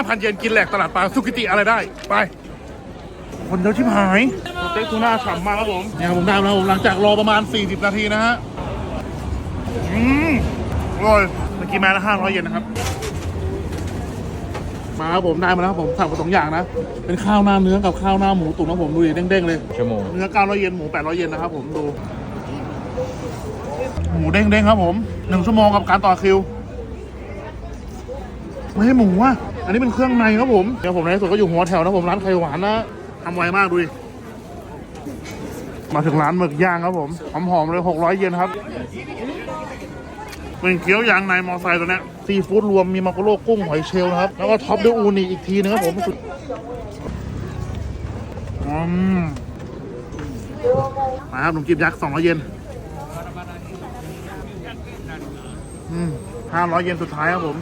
5,000 เยนกินแหลกตลาดปลาสุกิติอะไรได้ ไป คนเยอะชิบหายสเต็กทูน่าฉ่ำมากครับผมเนี่ยครับผมได้มาแล้วผมหลังจากรอประมาณ 40 นาทีนะฮะ อืมอร่อยเมื่อกี้แม้ละ500 เยนนะครับ มาครับผมได้มาแล้วครับผมสั่งมาสองอย่างนะ เป็นข้าวหน้าเนื้อกับข้าวหน้าหมูตุ๋นครับผมดูดิเด้งๆเลย ชั่วโมง เนื้อ900 เยนหมู 800 เยนนะครับผมดู หมูเด้งๆครับผมหนึ่งชั่วโมงกับการต่อคิว ไม่ให้หมูอะอันนี้เป็นเครื่องในครับผมเดี๋ยวผมในสุดก็อยู่หัวแถวนะผมร้านไข่หวานนะทำไวมากดูดิมาถึงร้านหมึกย่างครับผมหอมๆเลย600เยนครับเป็นเกี๊ยวยางในมอไซค์ตัวนี้ซีฟู้ดรวมมีมาโกโร่กุ้งหอยเชลล์ครับ แล้วก็ท็อปด้วยอูนิอีกทีนึงครับผมอืมมาครับหนุ่มจีบยักษ์200เยนอืม500เยนสุดท้ายครับผม